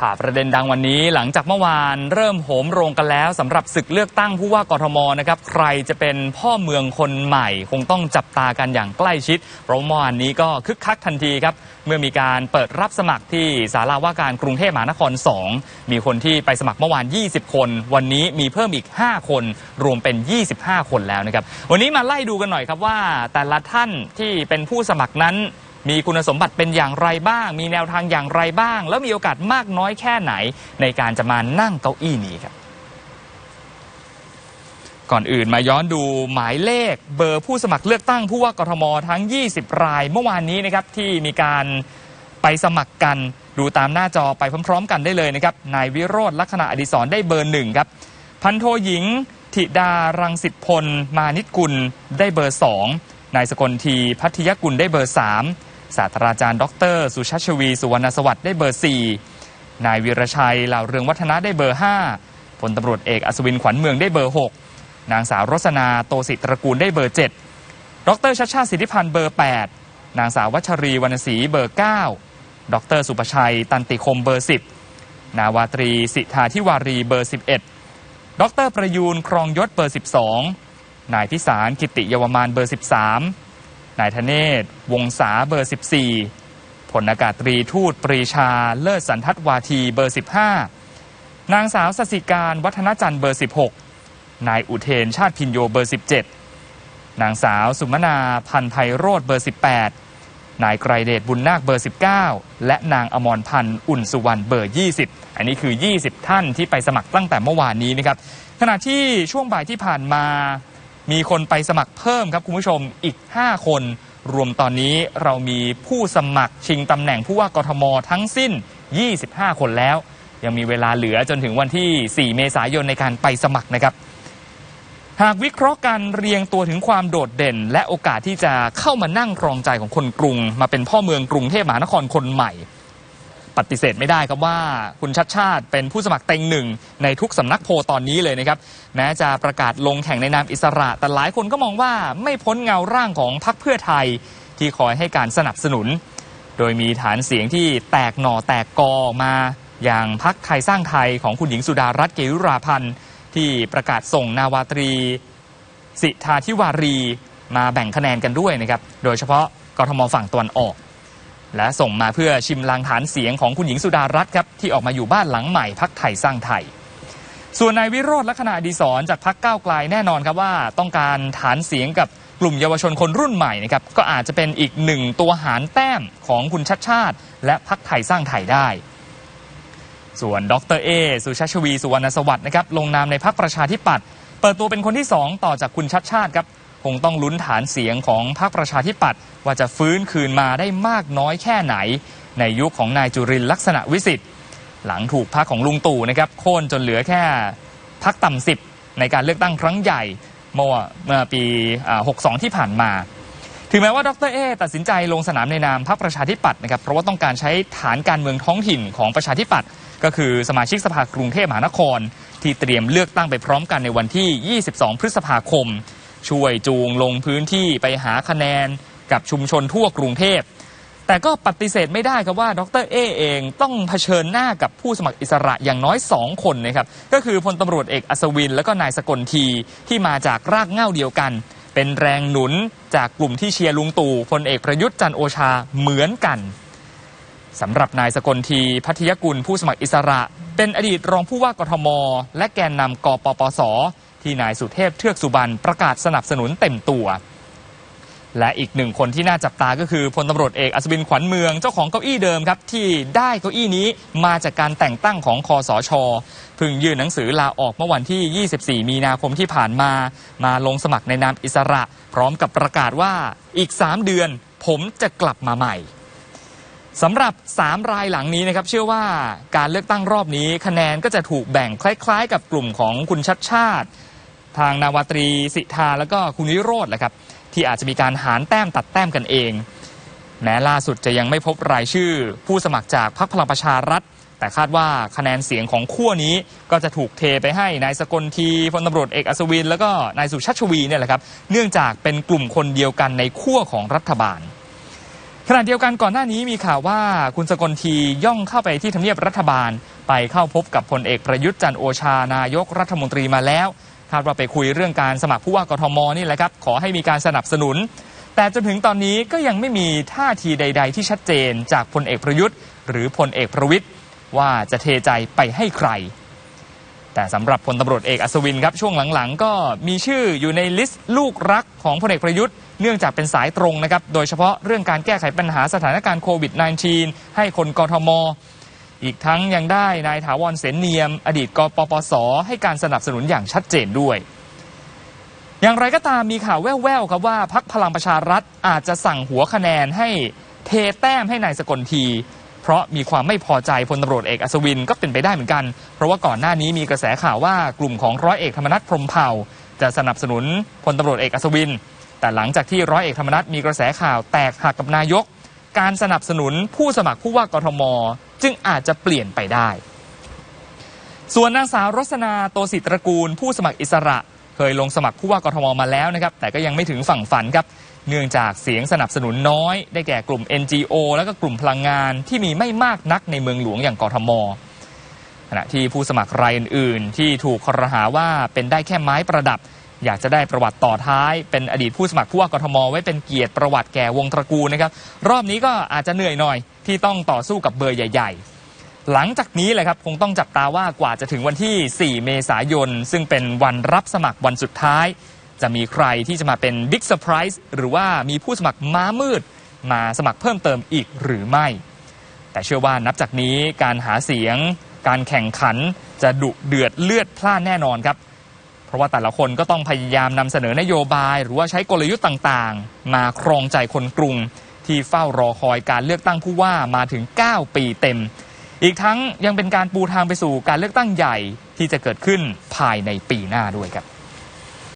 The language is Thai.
ผ่าประเด็นดังวันนี้หลังจากเมื่อวานเริ่มโหมโรงกันแล้วสำหรับศึกเลือกตั้งผู้ว่ากทมนะครับใครจะเป็นพ่อเมืองคนใหม่ คงต้องจับตากันอย่างใกล้ชิดเพราะเมื่อวานนี้ก็คึกคักทันทีครับ เมื่อมีการเปิดรับสมัครที่ศาลาว่าการกรุงเทพมหานคร 2 มีคนที่ไปสมัครเมื่อวาน 20 คน วันนี้มีเพิ่มอีก 5 คน รวมเป็น 25 คนแล้วนะครับวันนี้มาไล่ดูกันหน่อยครับว่า แต่ละท่านที่เป็นผู้สมัครนั้น มีคุณสมบัติเป็นอย่างไรบ้าง มีแนวทางอย่างไรบ้าง แล้วมีโอกาสมากน้อยแค่ไหน ในการจะมานั่งเก้าอี้นี้ครับ ก่อนอื่นมาย้อนดูหมายเลขเบอร์ผู้สมัครเลือกตั้งผู้ว่ากทมทั้ง 20 รายเมื่อวานนี้นะครับที่มีการไปสมัครกันดูตามหน้าจอไปพร้อม ๆ กันได้เลยนะครับนายวิโรธลักษณะอดิศรได้เบอร์หนึ่งครับพันโทหญิงธิดารังสิตพล มานิตกุลได้เบอร์สองนายสกลทีพัทยกุลได้เบอร์สาม ศาสตราจารย์ดอกเตอรสุชาชวี สุวรรณสวัสดิ์ได้เบอร์สี่นายวีรชัยเหล่าเรืองวัฒนะได้เบอร์ห้าพลตำรวจเอกอัศวินขวัญเมืองได้เบอร์หกนางสาวรสนาโตสิตระกูลได้เบอร์ 7 ดรชัชชาติสิทธิพันธ์เบอร์ 8 นางสาววัชรีวรรณศรีเบอร์ 9 ดร สุประชัย ตันติคมเบอร์ 10 นาวาตรีสิทธาธิวารีเบอร์ 11 ดรประยูนครองยศเบอร์ 12 นายพิสารกิติเยาวมานเบอร์ 13 นายธเนศ วงศาเบอร์ 14 ผลอากาศตรีทูตปรีชา เลิศสันทัตวาทีเบอร์ 15 นางสาวสสิการวัฒนจันทร์เบอร์ 16 นายอุเทนชาติพินโยเบอร์ 17 นางสาวสุมนาพันธ์ไพโรธเบอร์ 18 นายไกรเดชบุญนาคเบอร์ 19 และนางอมรพันธ์อุ่นสุวรรณเบอร์ 20 อันนี้คือ 20 ท่านที่ไปสมัครตั้งแต่เมื่อวานนี้นะครับขณะที่ช่วงบ่ายที่ผ่านมา มีคนไปสมัครเพิ่มครับคุณผู้ชมอีก 5 คน รวมตอนนี้เรามีผู้สมัครชิงตำแหน่งผู้ว่ากทมทั้งสิ้น 25 คนแล้ว ยังมีเวลาเหลือจนถึงวันที่ 4 เมษายนในการไปสมัครนะครับ หากวิเคราะห์การเรียงตัวถึงความโดดเด่น และโอกาสที่จะเข้ามานั่งครองใจของคนกรุง มาเป็นพ่อเมืองกรุงเทพมหานครคนใหม่ ปฏิเสธไม่ได้ครับว่าคุณชัดชาติเป็นผู้สมัครเต็งหนึ่งในทุกสำนักโพตอนนี้เลยนะครับแม้จะประกาศลงแข่งในนามอิสระ แต่หลายคนก็มองว่าไม่พ้นเงาร่างของพรรคเพื่อไทยที่คอยให้การสนับสนุน โดยมีฐานเสียงที่แตกหน่อแตกกอมาอย่างพักไทยสร้างไทยของคุณหญิงสุดารัตน์เกยุราพันธ์ที่ประกาศส่งนาวาตรี สิทธาธิวารี มาแบ่งคะแนนกันด้วยนะครับ โดยเฉพาะกรทมฝั่งตะวันออก และส่งมาเพื่อชิมลางฐานเสียงของคุณหญิงสุดารัตน์ครับที่ออกมาอยู่บ้านหลังใหม่พักไทยสร้างไทย ส่วนนายวิโรธลักษณะดีศรจากพักก้าวไกลแน่นอนครับว่า ต้องการฐานเสียงกับกลุ่มเยาวชนคนรุ่นใหม่นะครับก็อาจจะเป็นอีกหนึ่งตัวหารแต้มของคุณชัดชาติ และพักไทยสร้างไทยได้ ส่วนดรเอสุชาชวีสุวรรณสวัสดิ์นะครับลงนามในพักประชาธิปัตย์เปิดตัวเป็นคนที่ 2 ต่อจากคุณชัดชาติครับ งต้องลุ้นฐานเสียงของพรรคประชาธิปัตย์ว่าจะฟื้นคืนมาได้มากน้อยแค่ไหน ในยุคของนายจุรินลักษณะวิสิทธิ์หลังถูกพรรคของลุงตู่นะครับโค่นจนเหลือแค่พรรคต่ำสิบในการเลือกตั้งครั้งใหญ่เมื่อเมื่อปี 62 ที่ผ่านมา ถึงแม้ว่าดรเอตัดสินใจลงสนามในนามพรรคประชาธิปัตย์นะครับเพราะว่าต้องการใช้ฐานการเมืองท้องถิ่นของประชาธิปัตย์ก็คือสมาชิกสภากรุงเทพมหานคร ที่เตรียมเลือกตั้งไปพร้อมกันในวันที่ 22 พฤษภาคม ช่วยจูงลงพื้นที่ไปหาคะแนนกับชุมชนทั่วกรุงเทพ แต่ก็ปฏิเสธไม่ได้ครับว่าดรเอเองต้องเผชิญหน้ากับผู้สมัครอิสระอย่างน้อย 2 คนนะครับก็คือพลตำรวจเอกอัศวิน และก็นายสกลทีที่มาจากรากเหง้าเดียวกัน เป็นแรงหนุนจากกลุ่มที่เชียร์ลุงตู่พลเอกประยุทธ์จันโอชาเหมือนกันสำหรับนายสกลทีพัทยกุลผู้สมัครอิสระ เป็นอดีตรองผู้ว่ากทม และแกนนำกปปส ที่นายสุเทพเทือกสุบรรณประกาศสนับสนุนเต็มตัว และอีกหนึ่งคนที่น่าจับตาก็คือพลตำรวจเอกอัศวินขวัญเมืองเจ้าของเก้าอี้เดิมครับที่ได้เก้าอี้นี้มาจากการแต่งตั้งของคอสชพิ่งยื่นหนังสือลาออกเมื่อวันที่ 24 มีนาคมที่ผ่านมา มาลงสมัครในนามอิสระ พร้อมกับประกาศว่าอีก 3 เดือนผมจะกลับมาใหม่สำหรับ 3 รายหลังนี้นะครับ เชื่อว่าการเลือกตั้งรอบนี้ คะแนนก็จะถูกแบ่งคล้าย ๆ กับกลุ่มของคุณชัดชาติ ทางนาวาตรีสิทธาแล้วก็คุณวิโรธแหละครับที่อาจจะมีการหารแต้มตัดแต้มกันเอง แม้ล่าสุดจะยังไม่พบรายชื่อ ผู้สมัครจากพรรคพลังประชารัฐ แต่คาดว่าคะแนนเสียงของขั้วนี้ก็จะถูกเทไปให้นายสกลทีพลตำรวจเอกอัศวิน แล้วก็นายสุชาติชวีเนี่ยแหละครับเนื่องจากเป็นกลุ่มคนเดียวกันในขั้วของรัฐบาลขณะเดียวกันก่อนหน้านี้มีข่าวว่าคุณสกลทีย่องเข้าไปที่ทำเนียบรัฐบาล ไปเข้าพบกับพลเอกประยุทธ์จันโอชานายกรัฐมนตรีมาแล้ว คาดว่าไปคุยเรื่องการสมัครผู้ว่ากทมนี่แหละครับ ขอให้มีการสนับสนุน แต่จนถึงตอนนี้ก็ยังไม่มีท่าทีใด ๆ ที่ชัดเจนจากพลเอกประยุทธ์ หรือพลเอกประวิทย์ว่าจะเทใจไปให้ใคร แต่สำหรับพลตำรวจเอกอัศวินครับช่วงหลังๆ ก็มีชื่ออยู่ในลิสต์ลูกรักของพลเอกประยุทธ์เนื่องจากเป็นสายตรงนะครับ โดยเฉพาะเรื่องการแก้ไขปัญหาสถานการณ์โควิด -19 ให้คนกทม อีกทั้งยังได้นายถาวรเสนเนียม อดีตกปปส ให้การสนับสนุนอย่างชัดเจนด้วย อย่างไรก็ตามมีข่าวแว่วๆครับว่าพักพลังประชารัฐอาจจะสั่งหัวคะแนนให้เทแต้มให้นายสกลที เพราะมีความไม่พอใจพลตำรวจเอกอัศวินก็เป็นไปได้เหมือนกัน เพราะว่าก่อนหน้านี้มีกระแสข่าวว่ากลุ่มของร้อยเอกธรรมนัฐพรมเผ่า จะสนับสนุนพลตำรวจเอกอัศวิน แต่หลังจากที่ร้อยเอกธรรมนัฐมีกระแสข่าวแตกหักกับนายก การสนับสนุนผู้สมัครผู้ว่ากทม จึงอาจจะเปลี่ยนไปได้ ส่วนนางสาวรสนาโตสิตระกูล ผู้สมัครอิสระ เคยลงสมัครผู้ว่ากรทมมาแล้วนะครับ แต่ก็ยังไม่ถึงฝั่งฝันครับ เนื่องจากเสียงสนับสนุนน้อย ได้แก่กลุ่ม NGO และก็กลุ่มพลังงานที่มีไม่มากนักในเมืองหลวงอย่างกรทมขณะที่ผู้สมัครรายอื่น ๆ ที่ถูกครหาว่าเป็นได้แค่ไม้ประดับ อยากจะได้ประวัติต่อท้าย เป็นอดีตผู้สมัครผู้ว่ากทม ไว้เป็นเกียรติประวัติแก่วงตระกูลนะครับ รอบนี้ก็อาจจะเหนื่อยหน่อยที่ต้องต่อสู้กับเบอร์ใหญ่ ๆหลังจากนี้แหละครับคงต้องจับตาว่ากว่าจะถึงวันที่ 4 เมษายน ซึ่งเป็นวันรับสมัครวันสุดท้าย จะมีใครที่จะมาเป็นบิ๊กเซอร์ไพรส์หรือว่ามีผู้สมัครม้ามืด มาสมัครเพิ่มเติมอีกหรือไม่ แต่เชื่อว่านับจากนี้การหาเสียง การแข่งขันจะดุเดือดเลือดพล่านแน่นอนครับ ราะว่าแต่ละคนก็ต้องพยายามนำเสนอนโยบาย หรือว่าใช้กลยุทธ์ต่างๆ มาครองใจคนกรุง ที่เฝ้ารอคอยการเลือกตั้งผู้ว่ามาถึง 9 ปีเต็ม อีกทั้งยังเป็นการปูทางไปสู่การเลือกตั้งใหญ่ที่จะเกิดขึ้นภายในปีหน้าด้วยครับ